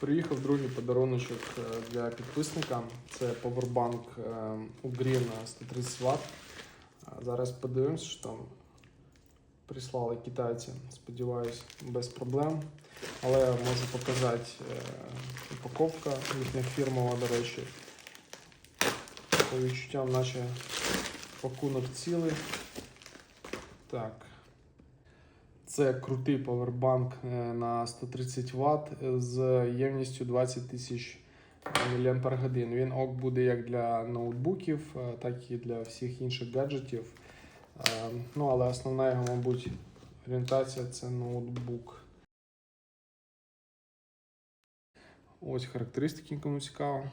Приїхав другий подаруночок е, для підписника. Це повербанк Ugreen 130 Вт. Зараз подивимось, що там прислали китайці. Сподіваюсь, без проблем. Але можу показати е, упаковка, їхня фірмова, до речі. По відчуттям, наче пакунок цілий. Так. Це крутий павербанк е, на 130 Вт з ємністю 20 тисяч мАч. Він ок буде як для ноутбуків, е, так і для всіх інших гаджетів. Е, Ну, але основна його, мабуть, орієнтація це ноутбук. Ось характеристики, кому цікаво.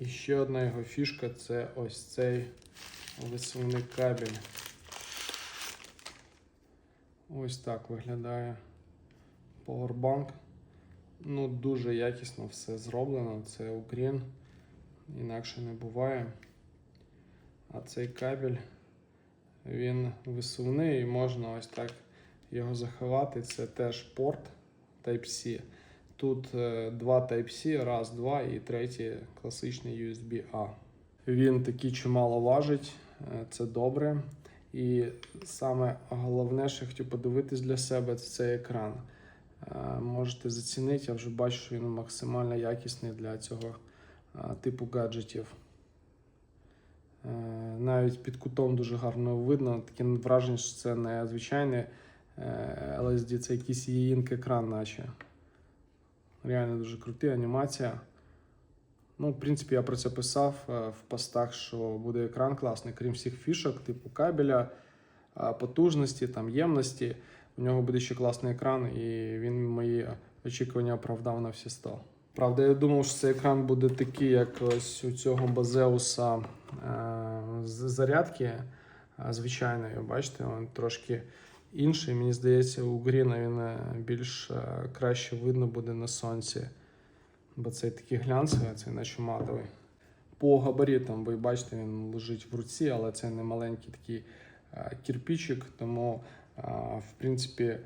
І ще одна його фішка це ось цей висувний кабель. Ось так виглядає Powerbank. Ну, дуже якісно все зроблено. Це Ugreen, інакше не буває. А цей кабель він висувний і можна ось так його заховати. Це теж порт Type-C. Тут е, два Type-C, раз, два і третій класичний USB-A. Він такий чимало важить, е, це добре. І саме головне, що я хотів подивитись для себе, це цей екран. Е, Можете зацінити, я вже бачу, що він максимально якісний для цього типу гаджетів. Навіть під кутом дуже гарно видно. Таке враження, що це не звичайний LSD, це якийсь їїнк екран, наче. Реально дуже крутий анімація. Ну, в принципі, я про це писав е, в постах, що буде екран класний, крім всіх фішок, типу кабеля, е, потужності, там, ємності. У нього буде ще класний екран, і він мої очікування оправдав на всі 100. Правда, я думав, що цей екран буде такий, як ось у цього базеуса е, зарядки звичайної. Бачите, він трошки інший. Мені здається, у Гріна він е, більш е, краще видно буде на сонці. Бо цей такий глянцевий, а цей наче матовий. По габаритам, ви бачите, він лежить в руці, але це не маленький такий е, кирпичик, тому в принципі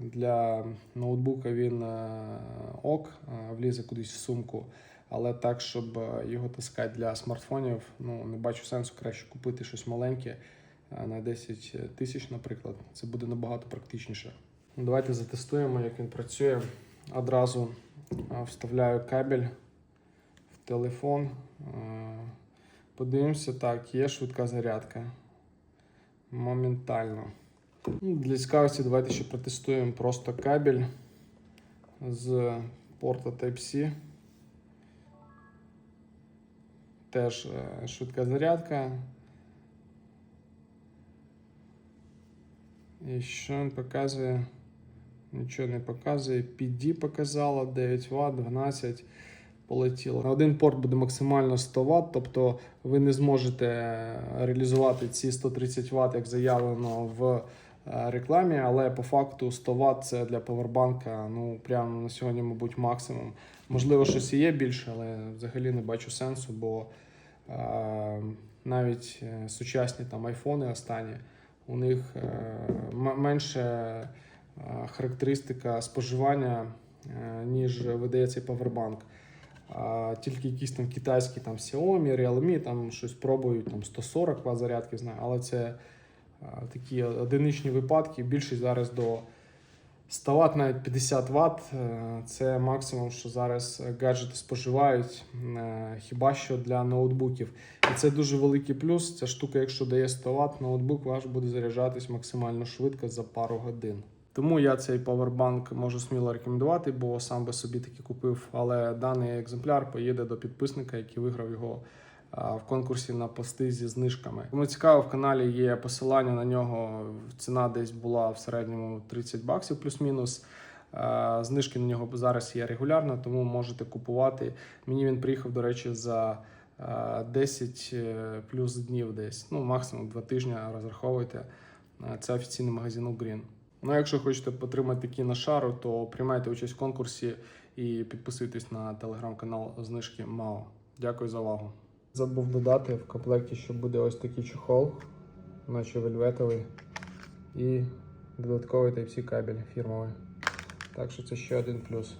для ноутбука він ок, влізе кудись в сумку. Але так, щоб його таскати для смартфонів, ну не бачу сенсу краще купити щось маленьке на 10 тисяч, наприклад. Це буде набагато практичніше. Ну, Давайте затестуємо, як він працює. Одразу вставляю кабель в телефон. Подивимося, так, є швидка зарядка. Моментально. Ну, Для цікавості давайте ще протестуємо просто кабель з порта Type-C. Теж е, швидка зарядка. І що він показує? Нічого не показує. PD показала 9 Вт, 12 полетіло. На один порт буде максимально 100 Вт, тобто ви не зможете реалізувати ці 130 Вт, як заявлено в е, рекламі, але по факту 100 Вт це для повербанка, ну прямо на сьогодні, мабуть, максимум. Можливо, щось і є більше, але взагалі не бачу сенсу, бо е, навіть е, сучасні там айфони останні, у них е, менше е, характеристика споживання, е, ніж видає цей павербанк. Тільки якісь там китайські там Xiaomi, Realme, там щось пробують, там 140 Вт зарядки, знаю, але це такі одиничні випадки. Більшість зараз до 100 Вт, навіть 50 Вт. Це максимум, що зараз гаджети споживають, е, хіба що для ноутбуків. І це дуже великий плюс. Ця штука, якщо дає 100 Вт, ноутбук ваш буде заряджатись максимально швидко за пару годин. Тому я цей павербанк можу сміло рекомендувати, бо сам би собі таки купив. Але даний екземпляр поїде до підписника, який виграв його в конкурсі на пости зі знижками. Кому цікаво, в каналі є посилання на нього. Ціна десь була в середньому 30 баксів плюс-мінус. Знижки на нього зараз є регулярно, тому можете купувати. Мені він приїхав, до речі, за 10 е, плюс днів десь. Ну, максимум 2 тижні розраховуйте. Це офіційний магазин Ugreen. Ну, якщо хочете потримати такі шару, то приймайте участь в конкурсі і підписуйтесь на телеграм-канал знижки МАО. Дякую за увагу. Забув додати в комплекті, що буде ось такий чохол, наче вельветовий, і додатковий Type-C кабель фірмовий. Так що це ще один плюс.